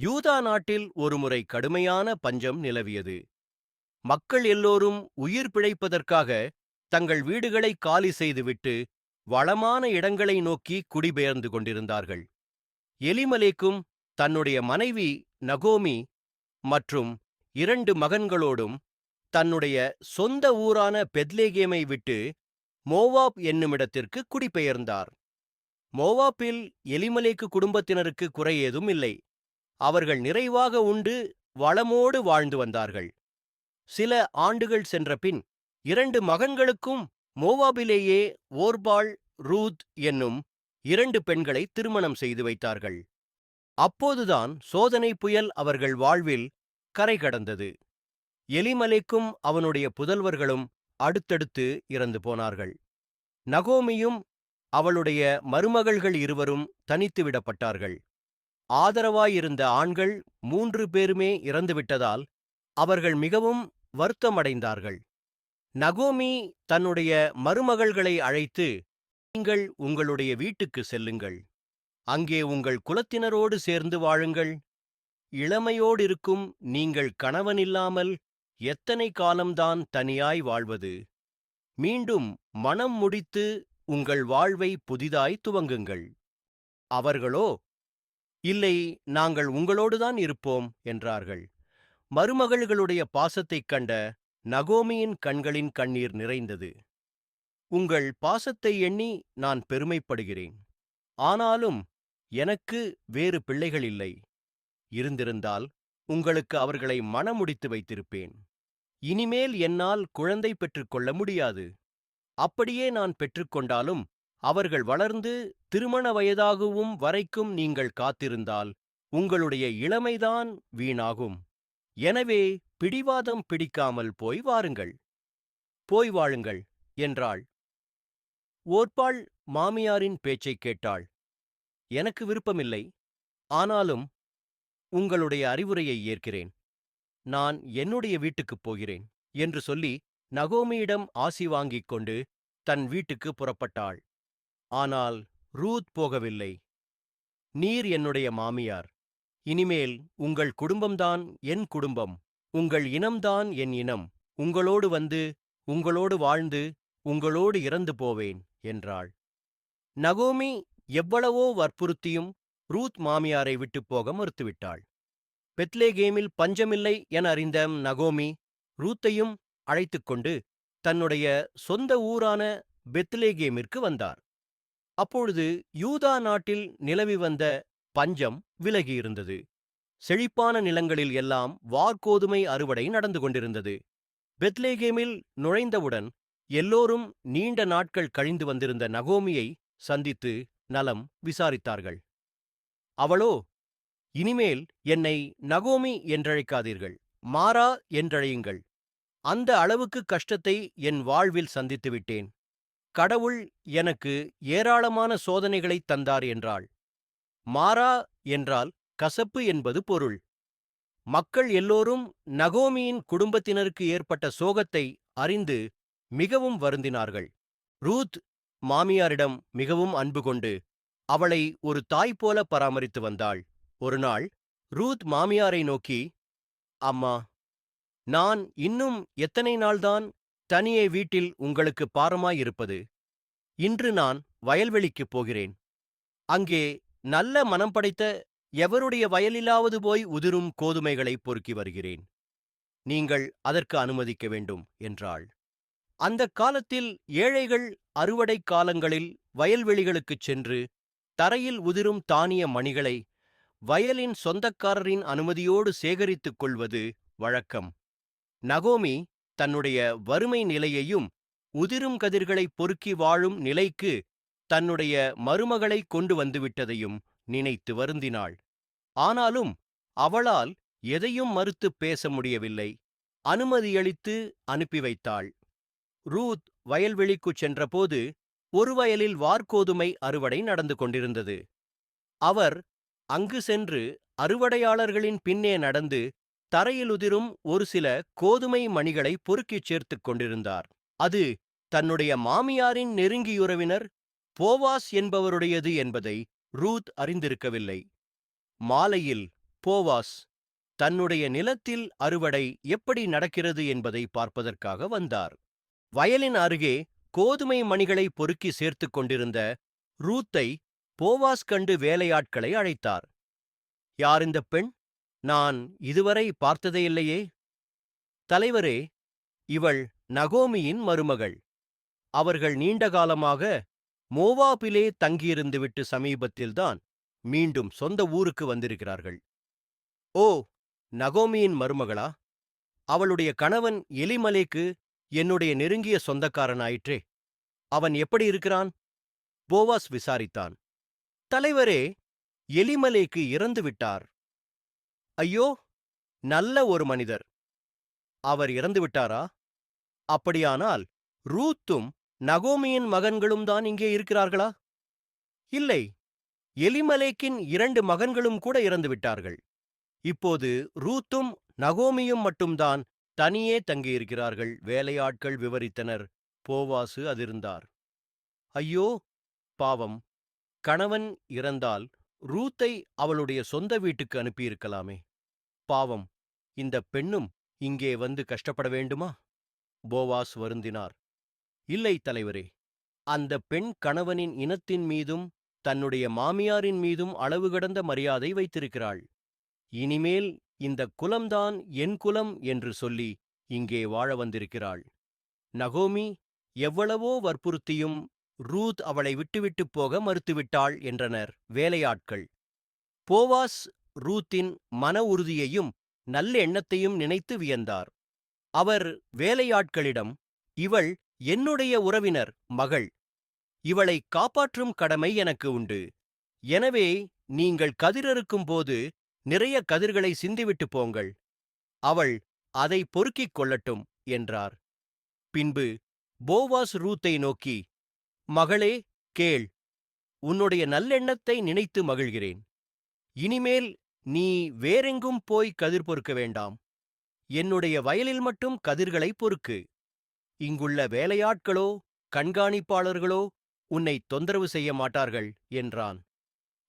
யூதா நாட்டில் ஒருமுறை கடுமையான பஞ்சம் நிலவியது. மக்கள் எல்லோரும் உயிர் பிழைப்பதற்காக தங்கள் வீடுகளை காலி செய்துவிட்டு வளமான இடங்களை நோக்கி குடிபெயர்ந்து கொண்டிருந்தார்கள். எலிமலேக்கும் தன்னுடைய மனைவி நகோமி மற்றும் இரண்டு மகன்களோடும் தன்னுடைய சொந்த ஊரான பெத்லேகேமை விட்டு மோவாப் என்னுமிடத்திற்கு குடிபெயர்ந்தார். மோவாப்பில் எலிமலேக்கு குடும்பத்தினருக்கு குறை ஏதும் இல்லை. அவர்கள் நிறைவாக உண்டு வளமோடு வாழ்ந்து வந்தார்கள். சில ஆண்டுகள் சென்றபின் இரண்டு மகன்களுக்கும் மோவாபிலேயே ஓர்பாள் ரூத் என்னும் இரண்டு பெண்களை திருமணம் செய்து வைத்தார்கள். அப்போதுதான் சோதனை புயல் அவர்கள் வாழ்வில் கரை கடந்தது. எலிமலைக்கும் அவனுடைய புதல்வர்களும் அடுத்தடுத்து இறந்து போனார்கள். நகோமியும் அவளுடைய மருமகள்கள் இருவரும் தனித்து விடப்பட்டார்கள். ஆதரவாயிருந்த ஆண்கள் மூன்று பேருமே இறந்துவிட்டதால் அவர்கள் மிகவும் வருத்தமடைந்தார்கள். நகோமி தன்னுடைய மருமகள்களை அழைத்து நீங்கள் உங்களுடைய வீட்டுக்கு செல்லுங்கள். அங்கே உங்கள் குலத்தினரோடு சேர்ந்து வாழுங்கள். இளமையோடிருக்கும் நீங்கள் கணவனில்லாமல் எத்தனை காலம்தான் தனியாய் வாழ்வது? மீண்டும் மனம் முடித்து உங்கள் வாழ்வை புதிதாய் துவங்குங்கள். அவர்களோ இல்லை நாங்கள் உங்களோடுதான் இருப்போம் என்றார்கள். மருமகள்களுடைய பாசத்தைக் கண்ட நகோமியின் கண்களின் கண்ணீர் நிறைந்தது. உங்கள் பாசத்தை எண்ணி நான் பெருமைப்படுகிறேன். ஆனாலும் எனக்கு வேறு பிள்ளைகள் இல்லை. இருந்திருந்தால் உங்களுக்கு அவர்களை மனமுடித்து வைத்திருப்பேன். இனிமேல் என்னால் குழந்தை பெற்றுக்கொள்ள முடியாது. அப்படியே நான் பெற்றுக்கொண்டாலும் அவர்கள் வளர்ந்து திருமண வயதாகவும் வரைக்கும் நீங்கள் காத்திருந்தால் உங்களுடைய இளமைதான் வீணாகும். எனவே பிடிவாதம் பிடிக்காமல் போய் வாருங்கள். போய் வாழுங்கள் என்றாள். ஓர்பாள் மாமியாரின் பேச்சைக் கேட்டாள். எனக்கு விருப்பமில்லை. ஆனாலும் உங்களுடைய அறிவுரையை ஏற்கிறேன். நான் என்னுடைய வீட்டுக்குப் போகிறேன் என்று சொல்லி நகோமியிடம் ஆசி வாங்கிக் கொண்டு தன் வீட்டுக்கு புறப்பட்டாள். ஆனால் ரூத் போகவில்லை. நீர் என்னுடைய மாமியார். இனிமேல் உங்கள் குடும்பம்தான் என் குடும்பம். உங்கள் இனம்தான் என் இனம். உங்களோடு வந்து உங்களோடு வாழ்ந்து உங்களோடு இறந்து போவேன் என்றாள். நகோமி எவ்வளவோ வற்புறுத்தியும் ரூத் மாமியாரை விட்டுப் போக மறுத்துவிட்டாள். பெத்லேகேமில் பஞ்சமில்லை என அறிந்த நகோமி ரூத்தையும் அழைத்துக் கொண்டு தன்னுடைய சொந்த ஊரான பெத்லேகேமிற்கு வந்தார். அப்பொழுது யூதா நாட்டில் நிலவி வந்த பஞ்சம் விலகியிருந்தது. செழிப்பான நிலங்களில் எல்லாம் வார்கோதுமை அறுவடை நடந்து கொண்டிருந்தது. பெத்லேகேமில் நுழைந்தவுடன் எல்லோரும் நீண்ட நாட்கள் கழிந்து வந்திருந்த நகோமியை சந்தித்து நலம் விசாரித்தார்கள். அவளோ இனிமேல் என்னை நகோமி என்றழைக்காதீர்கள் மாறா என்றழையுங்கள். அந்த அளவுக்கு கஷ்டத்தை என் வாழ்வில் சந்தித்து விட்டேன். கடவுள் எனக்கு ஏராளமான சோதனைகளைத் தந்தார் என்றாள். மாறா என்றால் கசப்பு என்பது பொருள். மக்கள் எல்லோரும் நகோமியின் குடும்பத்தினருக்கு ஏற்பட்ட சோகத்தை அறிந்து மிகவும் வருந்தினார்கள். ரூத் மாமியாரிடம் மிகவும் அன்பு கொண்டு அவளை ஒரு தாய் போல பராமரித்து வந்தாள். ஒருநாள் ரூத் மாமியாரை நோக்கி அம்மா நான் இன்னும் எத்தனை நாள்தான் தனியே வீட்டில் உங்களுக்கு பாரமாயிருப்பது. இன்று நான் வயல்வெளிக்குப் போகிறேன். அங்கே நல்ல மனம் படைத்த எவருடைய வயலிலாவது போய் உதிரும் கோதுமைகளை பொறுக்கி வருகிறேன். நீங்கள் அதற்கு அனுமதிக்க வேண்டும் என்றாள். அந்தக் காலத்தில் ஏழைகள் அறுவடை காலங்களில் வயல்வெளிகளுக்குச் சென்று தரையில் உதிரும் தானிய மணிகளை வயலின் சொந்தக்காரரின் அனுமதியோடு சேகரித்துக் கொள்வது வழக்கம். நகோமி தன்னுடைய வறுமை நிலையையும் உதிரும் கதிர்களை பொறுக்கி வாழும் நிலைக்கு தன்னுடைய மருமகளை கொண்டு வந்துவிட்டதையும் நினைத்து வருந்தினாள். ஆனாலும் அவளால் எதையும் மறுத்துப் பேச முடியவில்லை. அனுமதியளித்து அனுப்பி வைத்தாள். ரூத் வயல்வெளிக்குச் சென்றபோது ஒரு வயலில் வார்கோதுமை அறுவடை நடந்து கொண்டிருந்தது. அவர் அங்கு சென்று அறுவடையாளர்களின் பின்னே நடந்து தரையிலுதிரும் ஒரு சில கோதுமை மணிகளை பொறுக்கிச் சேர்த்துக் கொண்டிருந்தார். அது தன்னுடைய மாமியாரின் நெருங்கியுறவினர் போவாஸ் என்பவருடையது என்பதை ரூத் அறிந்திருக்கவில்லை. மாலையில் போவாஸ் தன்னுடைய நிலத்தில் அறுவடை எப்படி நடக்கிறது என்பதை பார்ப்பதற்காக வந்தார். வயலின் அருகே கோதுமை மணிகளை பொறுக்கி சேர்த்துக் கொண்டிருந்த ரூத்தை போவாஸ் கண்டு வேலையாட்களை அழைத்தார். யார் இந்த பெண்? நான் இதுவரை பார்த்ததேயில்லையே? தலைவரே இவள் நகோமியின் மருமகள். அவர்கள் நீண்ட காலமாக மோவாபிலே தங்கியிருந்துவிட்டு சமீபத்தில்தான் மீண்டும் சொந்த ஊருக்கு வந்திருக்கிறார்கள். ஓ நகோமியின் மருமகளா? அவளுடைய கணவன் எலிமலேக்கு என்னுடைய நெருங்கிய சொந்தக்காரனாயிற்றே. அவன் எப்படி இருக்கிறான்? போவாஸ் விசாரித்தான். தலைவரே எலிமலேக்கு இறந்து விட்டார் ஐயோ நல்ல ஒரு மனிதர். அவர் இறந்து விட்டாரா? அப்படியானால் ரூத்தும் நகோமியின் மகன்களும் தான் இங்கே இருக்கிறார்களா? இல்லை எலிமலேக்கின் இரண்டு மகன்களும் கூட இறந்து விட்டார்கள். இப்போது ரூத்தும் நகோமியும் மட்டும்தான் தனியே தங்கியிருக்கிறார்கள். வேலையாட்கள் விவரித்தனர். போவாசு அதிர்ந்தார். ஐயோ பாவம். கணவன் இறந்தால் ரூத்தை அவளுடைய சொந்த வீட்டுக்கு அனுப்பியிருக்கலாமே. பாவம் இந்த பெண்ணும் இங்கே வந்து கஷ்டப்பட வேண்டுமா? போவாஸ் வருந்தினார். இல்லை தலைவரே அந்த பெண் கணவனின் இனத்தின் மீதும் தன்னுடைய மாமியாரின் மீதும் அளவு கடந்த மரியாதை வைத்திருக்கிறாள். இனிமேல் இந்த குலம்தான் என் குலம் என்று சொல்லி இங்கே வாழ வந்திருக்கிறாள். நகோமி எவ்வளவோ வற்புறுத்தியும் ரூத் அவளை விட்டுவிட்டுப் போக மறுத்துவிட்டாள் என்றனர் வேலையாட்கள். போவாஸ் ரூத்தின் மன உறுதியையும் நல்ல எண்ணத்தையும் நினைத்து வியந்தார். அவர் வேலையாட்களிடம் இவள் என்னுடைய உறவினர் மகள். இவளை காப்பாற்றும் கடமை எனக்கு உண்டு. எனவே நீங்கள் கதிரறுக்கும் போது நிறைய கதிர்களை சிந்திவிட்டு போங்கள். அவள் அதை பொறுக்கிக் கொள்ளட்டும் என்றார். பின்பு போவாஸ் ரூத்தை நோக்கி மகளே கேள். உன்னுடைய நல்லெண்ணத்தை நினைத்து மகிழ்கிறேன். இனிமேல் நீ வேறெங்கும் போய் கதிர் பொறுக்க வேண்டாம். என்னுடைய வயலில் மட்டும் கதிர்களை பொறுக்கு. இங்குள்ள வேலையாட்களோ கண்காணிப்பாளர்களோ உன்னை தொந்தரவு செய்ய மாட்டார்கள் என்றான்.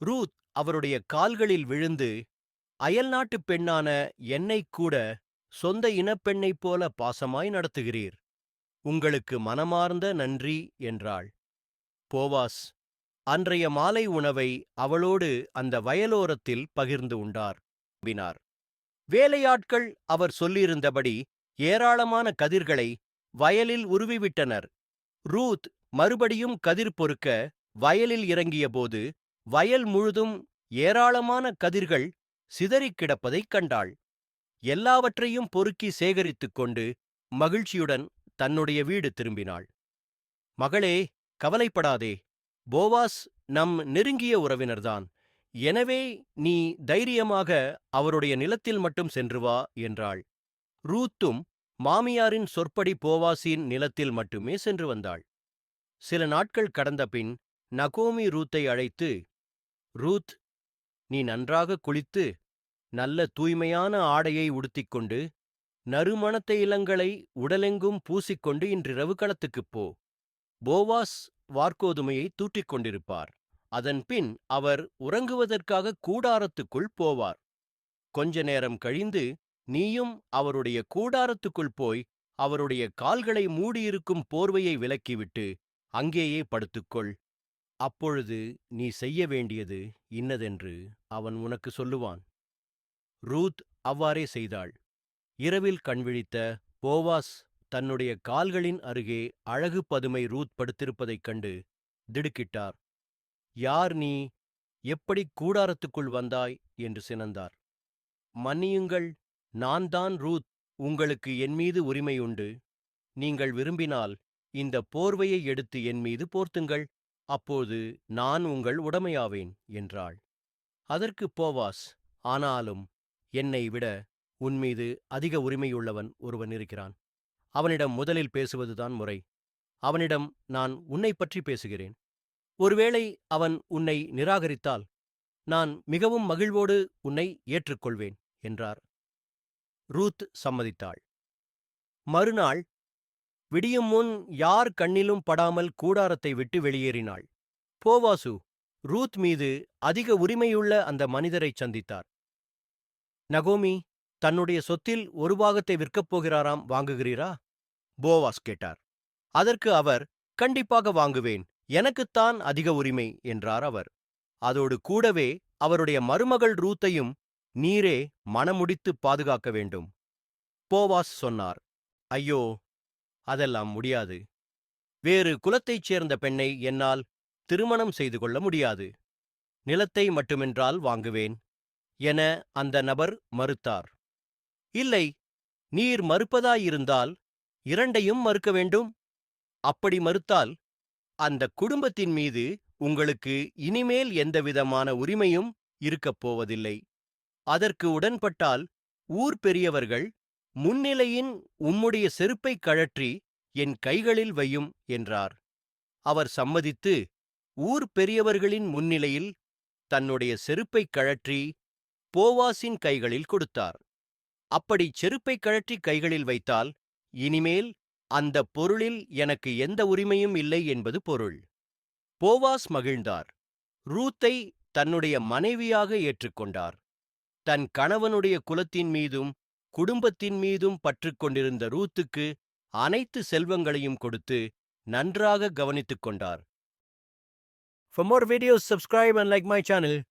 ரூத் அவருடைய கால்களில் விழுந்து அயல்நாட்டுப் பெண்ணான என்னைக் கூட சொந்த இனப்பெண்ணைப் போல பாசமாய் நடத்துகிறீர். உங்களுக்கு மனமார்ந்த நன்றி என்றாள். போவாஸ். அன்றைய மாலை உணவை அவளோடு அந்த வயலோரத்தில் பகிர்ந்து உண்டார் வினார். வேலையாட்கள் அவர் சொல்லியிருந்தபடி ஏராளமான கதிர்களை வயலில் உருவிவிட்டனர். ரூத் மறுபடியும் கதிர் பொறுக்க வயலில் இறங்கியபோது வயல் முழுதும் ஏராளமான கதிர்கள் சிதறிக் கிடப்பதைக் கண்டாள். எல்லாவற்றையும் பொறுக்கி சேகரித்துக் கொண்டு மகிழ்ச்சியுடன் தன்னுடைய வீடு திரும்பினாள். மகளே கவலைப்படாதே. போவாஸ் நம் நெருங்கிய உறவினர்தான். எனவே நீ தைரியமாக அவருடைய நிலத்தில் மட்டும் சென்று வா என்றாள். ரூத்தும் மாமியாரின் சொற்படி போவாசின் நிலத்தில் மட்டுமே சென்று வந்தாள். சில நாட்கள் கடந்த பின் நகோமி ரூத்தை அழைத்து ரூத் நீ நன்றாக குளித்து நல்ல தூய்மையான ஆடையை உடுத்திக்கொண்டு நறுமணத்த இளங்களை உடலெங்கும் பூசிக்கொண்டு இன்றிரவு களத்துக்குப் போ. போவாஸ் வார்க்கோதுமையை தூற்றிக் கொண்டிருப்பார் அதன்பின் அவர் உறங்குவதற்காக கூடாரத்துக்குள் போவார். கொஞ்ச நேரம் கழிந்து நீயும் அவருடைய கூடாரத்துக்குள் போய் அவருடைய கால்களை மூடியிருக்கும் போர்வையை விலக்கிவிட்டு அங்கேயே படுத்துக்கொள். அப்பொழுது நீ செய்ய வேண்டியது இன்னதென்று அவன் உனக்கு சொல்லுவான். ரூத் அவ்வாறே செய்தாள். இரவில் கண்விழித்த போவாஸ் தன்னுடைய கால்களின் அருகே அழகு பதுமை ரூத் படுத்திருப்பதைக் கண்டு திடுக்கிட்டார். யார் நீ? எப்படி கூடாரத்துக்குள் வந்தாய்? என்று சினந்தார். மன்னியுங்கள் நான் தான் ரூத். உங்களுக்கு என் மீது உரிமை உண்டு. நீங்கள் விரும்பினால் இந்த போர்வையை எடுத்து என் மீது போர்த்துங்கள். அப்போது நான் உங்கள் உடமையாவேன் என்றாள். அதற்கு போவாஸ். ஆனாலும் என்னை விட உன்மீது அதிக உரிமையுள்ளவன் ஒருவன் இருக்கிறான். அவனிடம் முதலில் பேசுவதுதான் முறை. அவனிடம் நான் உன்னை பற்றி பேசுகிறேன். ஒருவேளை அவன் உன்னை நிராகரித்தால் நான் மிகவும் மகிழ்வோடு உன்னை ஏற்றுக்கொள்வேன் என்றார். ரூத் சம்மதித்தாள். மறுநாள் விடியும் முன் யார் கண்ணிலும் படாமல் கூடாரத்தை விட்டு வெளியேறினாள். போவாசு ரூத் மீது அதிக உரிமையுள்ள அந்த மனிதரைச் சந்தித்தார். நகோமி தன்னுடைய சொத்தில் ஒரு பாகத்தை விற்கப் போகிறாராம் வாங்குகிறீரா? போவாஸ் கேட்டார். அதற்கு அவர் கண்டிப்பாக வாங்குவேன். எனக்குத்தான் அதிக உரிமை என்றார் அவர். அதோடு கூடவே அவருடைய மருமகள் ரூத்தையும் நீரே மனமுடித்து பாதுகாக்க வேண்டும். போவாஸ் சொன்னார் ஐயோ அதெல்லாம் முடியாது. வேறு குலத்தைச் சேர்ந்த பெண்ணை என்னால் திருமணம் செய்து கொள்ள முடியாது. நிலத்தை மட்டுமென்றால் வாங்குவேன் என அந்த நபர் மறுத்தார். இல்லை நீர் மறுப்பதாயிருந்தால் இரண்டையும் மறுக்க வேண்டும். அப்படி மறுத்தால் அந்த குடும்பத்தின் மீது உங்களுக்கு இனிமேல் எந்தவிதமான உரிமையும் இருக்கப் போவதில்லை. அதற்கு உடன்பட்டால் ஊர் பெரியவர்கள் முன்னிலையின் உம்முடைய செருப்பைக் கழற்றி என் கைகளில் வையும் என்றார். அவர் சம்மதித்து ஊர் பெரியவர்களின் முன்னிலையில் தன்னுடைய செருப்பைக் கழற்றி போவாசின் கைகளில் கொடுத்தார். அப்படி செருப்பைக் கழற்றி கைகளில் வைத்தால் இனிமேல் அந்த பொருளில் எனக்கு எந்த உரிமையும் இல்லை என்பது பொருள். போவாஸ் மகிழ்ந்தார். ரூத்தை தன்னுடைய மனைவியாக ஏற்றுக்கொண்டார். தன் கணவனுடைய குலத்தின் மீதும் குடும்பத்தின் மீதும் பற்றுக்கொண்டிருந்த ரூத்துக்கு அனைத்து செல்வங்களையும் கொடுத்து நன்றாக கவனித்துக் கொண்டார். For more videos, subscribe and like my channel.